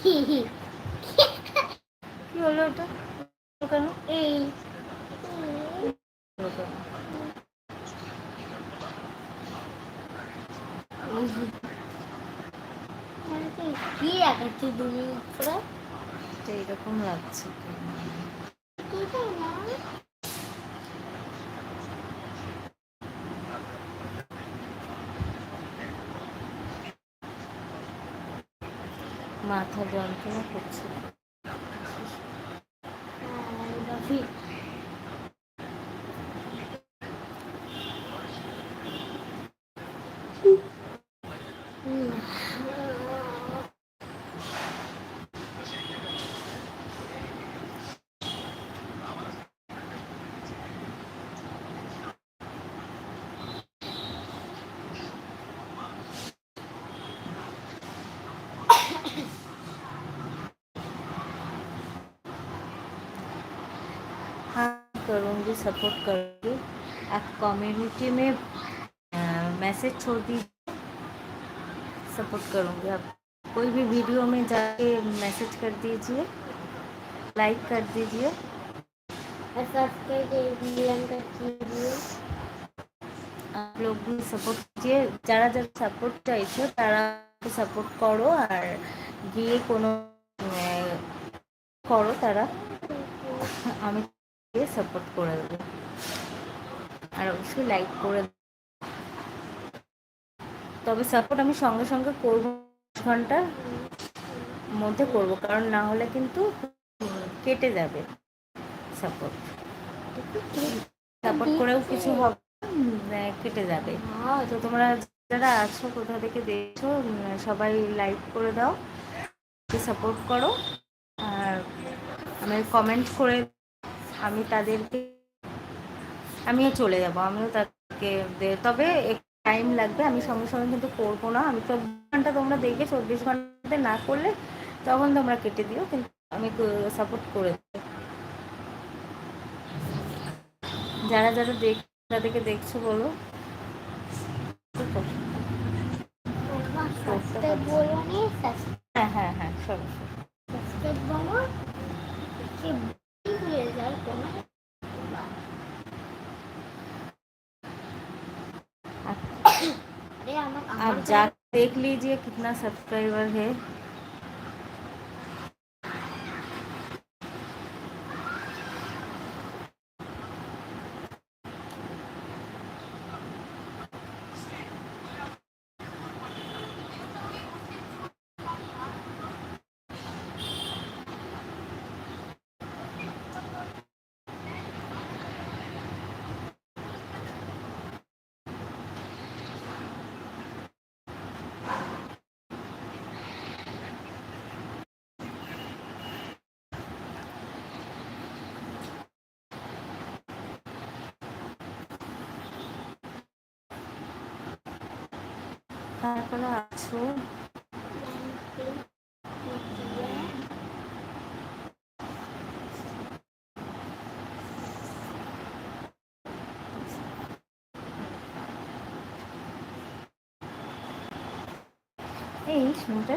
কি হলো ওটা? কেন? এই। কি রাখাচ্ছি তুমি এরকম লাগছে কি জানো? মাথা যন্ত্রণা করছে। करूँगी सपोर्ट करूँगी आप कम्युनिटी में मैसेज छोड़ दीजिए सपोर्ट करूँगी आप कोई भी वीडियो में जाके मैसेज कर दीजिए लाइक कर दीजिए और सब्सक्राइब मिलन कर कीजिए आप लोग भी सपोर्ट कीजिए যারা যারা সাপোর্ট চাইছো তারা সাপোর্ট করো আর গিয়ে কোনো আহ, করো তারা আমি গিয়ে সাপোর্ট করে দেবো। আর অবশ্যই লাইক করে। তবে সাপোর্ট আমি সঙ্গে সঙ্গে করব ঘণ্টার মধ্যে করব কারণ না হলে কিন্তু কেটে যাবে সাপোর্ট সাপোর্ট করেও কিছু হবে আহ, কেটে যাবে। তো তোমরা যারা আছো কোথা থেকে দেখছ সবাই লাইক করে দাও সাপোর্ট করো। আর আমি কমেন্ট করে আমি তাদেরকে, আমিও চলে যাব, আমিও তাকে তবে টাইম লাগবে, আমি সঙ্গে সঙ্গে কিন্তু করব না। আমি চব্বিশ ঘণ্টা তোমরা দেখবে, চব্বিশ ঘন্টাতে না করলে তখন তোমরা কেটে দিও, কিন্তু আমি সাপোর্ট করে যারা যারা দেখ তাদেরকে দেখছ বলো। বলো आप जाकर देख लीजिए कितना सब्सक्राइबर है। তারপরে আছো? এই শুনতে